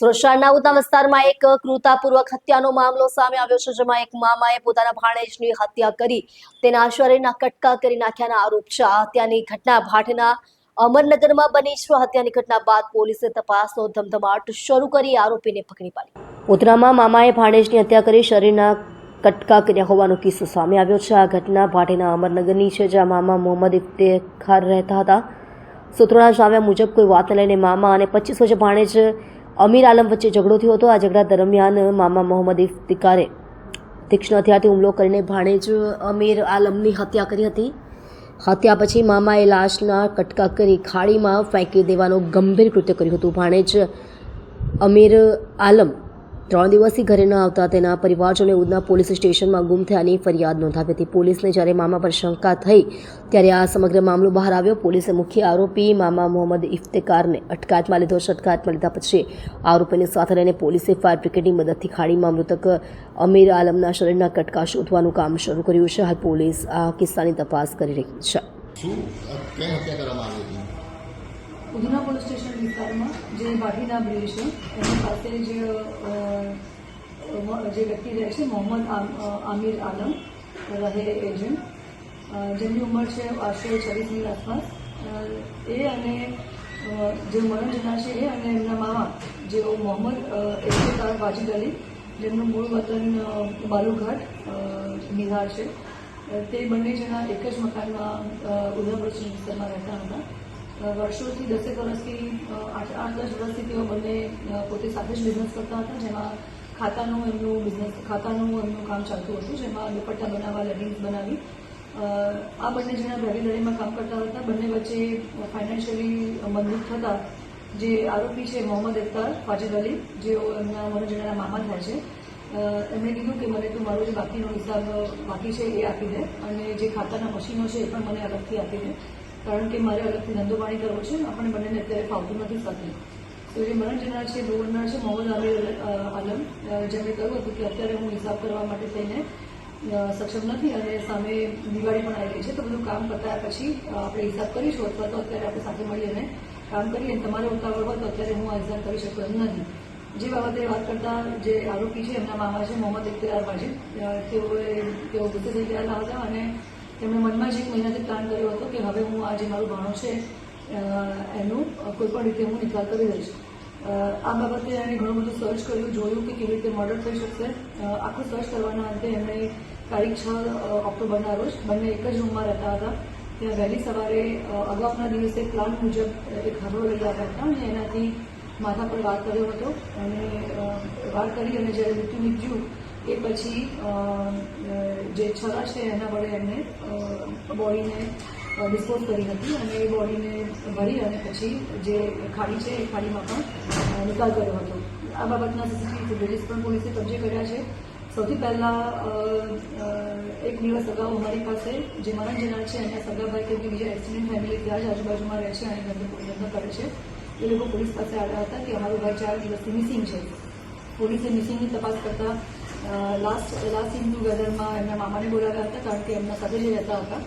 સુરક્ષાના ઉધના વિસ્તારમાં એક ક્રૂરતાપૂર્વક હત્યાનો મામલો સામે આવ્યો છે, જેમાં એક મામાએ પોતાના ભાણેજની હત્યા કરી તેના શરીરના કટકા કરી નાખ્યાના આરોપ છે. આ હત્યાની ઘટના ભાટના અમરનગરમાં બની છે. હત્યાની ઘટના બાદ પોલીસે તપાસનો ધમધમાટ શરૂ કરી આરોપીને પકડી પાડી. ઉધનામાં મામાએ ભાણેજની હત્યા કરી શરીરના કટકા કર્યા હોવાનો કિસ્સો સામે આવ્યો છે. આ ઘટના ભાટીના અમરનગરની છે, જ્યાં મામા મોહમ્મદ ઇફ્તેખાર રહેતા હતા. સૂત્રોના જણાવ્યા મુજબ, કોઈ વાતને લઈને મામા અને પચીસ વર્ષ ભાણેજ અમીર આલમ વચ્ચે ઝઘડો થયો હતો. આ ઝઘડા દરમિયાન મામા મોહમ્મદ ઇફ્તિકારે તીક્ષ્ણ હથિયારથી હુમલો કરીને ભાણેજ અમીર આલમની હત્યા કરી હતી. હત્યા પછી મામાએ લાશના કટકા કરી ખાડીમાં ફેંકી દેવાનું ગંભીર કૃત્ય કર્યું હતું. ભાણેજ અમીર આલમ ત્રણ દિવસથી ઘરે ન આવતા તેના પરિવારજોને ઉધના પોલીસ સ્ટેશનમાં ગુમ થયાની ફરિયાદ નોંધાવી હતી. પોલીસને જ્યારે મામા પર શંકા થઈ, ત્યારે આ સમગ્ર મામલો બહાર આવ્યો. પોલીસે મુખ્ય આરોપી મામા મોહમ્મદ ઇફ્તેકારને અટકાયતમાં લીધો છે અટકાયતમાં લીધા પછી આરોપીને સાથે લઈને પોલીસે ફાયર બ્રિગેડની મદદથી ખાડીમાં મૃતક અમીર આલમના શરીરના કટકા શોધવાનું કામ શરૂ કર્યું છે. હાલ પોલીસ આ કિસ્સાની તપાસ કરી રહી છે. શું હત્યા કરવામાં આવી ઉધના પોલીસ સ્ટેશન વિસ્તારમાં જે ભાટીના બ્રિજ છે એની પાસે જે જે વ્યક્તિ રહે છે, મોહમ્મદ આમ- આમિર આલમ, રહે એજન્ટ. જેમની ઉંમર છે આશરે છવ્વીસની આસપાસ. એ અને જે મરણ જનાર છે એ અને એમના મામા, જેઓ મોહમ્મદ એફતાર વાજીદ અલી, જેમનું મૂળ વતન બાલુઘાટ બિહાર છે. તે બંને જણા એક જ મકાનમાં ઉધના પોલીસ વિસ્તારમાં રહેતા હતા. વર્ષોથી દસેક વર્ષથી આઠ આઠ, દસ વર્ષથી તેઓ બંને પોતે સાથે જ બિઝનેસ કરતા હતા, જેમાં ખાતાનું એમનું બિઝનેસ ખાતાનું એમનું કામ ચાલતું હતું, જેમાં દુપટ્ટા બનાવવા લેગિંગ્સ બનાવી. આ બંને જણા ભાગીદારીમાં કામ કરતા હતા. બંને વચ્ચે ફાઇનાન્શિયલી મજબૂત થતા, જે આરોપી છે મોહમ્મદ ઇફતાર ફાજિદ અલી જેઓ એમના મનોજનાના મામા થાય છે. એમણે કીધું કે મને તું મારો જે બાકીનો હિસાબ બાકી છે એ આપી દે, અને જે ખાતાના મશીનો છે એ પણ મને અલગથી આપી દે. કારણ કે મારે અલગથી ધંધો પાણી કરવો છે, આપણે બંનેને અત્યારે ફાવતું નથી સાથે. તો જે મરણ જનાર છે ગવર્નર છે, મોહમ્મદ આમિર આલમ જેમણે કહ્યું હતું કે અત્યારે હું હિસાબ કરવા માટે થઈને સક્ષમ નથી અને સામે દિવાળી પણ આવી ગઈ છે, તો બધું કામ પતાયા પછી આપણે હિસાબ કરીશું અથવા તો અત્યારે આપણે સાથે મળી અને કામ કરીએ તમારે ઉતાવળ હોય તો અત્યારે હું આ હિસાબ કરી શકતો નથી. જે બાબતે વાત કરતા જે આરોપી છે, એમના મામા છે, મોહમ્મદ ઇખ્તિયાર માજી તેઓએ, તેઓ ગુસ્સે થઈ ગયા હતા અને તેમણે મનમાં જ એક મહિનાથી પ્લાન કર્યો હતો કે હવે હું આ જે મારું ભાણો છે એનું કોઈપણ રીતે હું નિકાલ કરી દઈશ. આ બાબતે એણે ઘણું બધું સર્ચ કર્યું, જોયું કે કેવી રીતે મર્ડર થઈ શકશે. આખું સર્ચ કરવાના અંતે એમણે તારીખ છ ઓક્ટોબરના રોજ બંને એક જ રૂમમાં રહેતા હતા. ત્યાં વહેલી સવારે અગાઉના દિવસે પ્લાન મુજબ એક હરડો લઈ આવ્યા હતા અને એનાથી માથા પર વાર કર્યો હતો. અને વાર કરી અને જ્યારે મૃત્યુ નીપજ્યું, એ પછી જે છરા છે એના વડે એમને બોડીને ડિસ્પોઝ કરી હતી અને એ બોડીને ભરી અને પછી જે ખાડી છે એ ખાડીમાં પણ નિકાલ કર્યો હતો. આ બાબતના સીસીટીવી ફૂટેજીસ પણ પોલીસે કબજે કર્યા છે. સૌથી પહેલાં એક દિવસ અગાઉ અમારી પાસે જે મરણ જનાર છે એના સગાભાઈ કે બીજા એક્સિડન્ટ ફેમિલી ત્યાં જ આજુબાજુમાં રહે છે અને ધંધો કરે છે. એ લોકો પોલીસ પાસે આવ્યા હતા કે અમારો ભાઈ ચાર દિવસથી મિસિંગ છે. પોલીસે મિસિંગની તપાસ કરતા લાસ્ટ લાસ્ટ ઇન ટુગેધરમાં એમના મામાને બોલાવ્યા હતા કારણ કે એમના સાથે લઈ રહેતા હતા.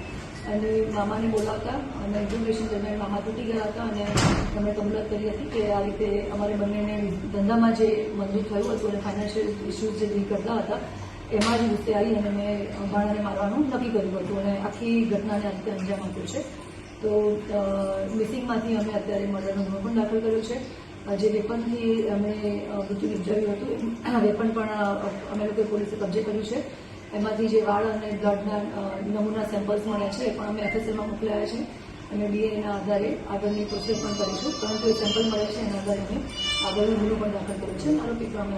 અને મામાને બોલાવતા અને ઇન્ફોર્મેશન દરમિયાન મામા તૂટી ગયા હતા અને એમણે કબૂલાત કરી હતી કે આ રીતે અમારે બંનેને ધંધામાં જે મંજૂર થયું હતું અને ફાઇનાન્શિયલ ઇસ્યુઝ જે ડીલ કરતા હતા, એમાં જ ગુસ્સે આવી અને મેં ભાણાને મારવાનું નક્કી કર્યું હતું અને આખી ઘટનાને આ રીતે અંજામ આપ્યો છે. તો મિસિંગમાંથી અમે અત્યારે મર્ડરનો ગુનો પણ દાખલ કર્યો છે. જે વેપનથી અમે મૃત્યુ નિપજાવ્યું હતું. આ વેપન પણ અમે લોકોએ પોલીસે કબજે કર્યું છે. એમાંથી જે વાળ અને બ્લડના નમૂના સેમ્પલ્સ મળ્યા છે પણ અમે એફએસએલમાં મોકલાયા છે. અને ડીએના આધારે આગળની પ્રોસેસ પણ કરીશું. પરંતુ એ સેમ્પલ મળ્યા છે એના આધારે અમે આગળનો ગુનો પણ દાખલ કર્યો છે. આરોપી પણ અમે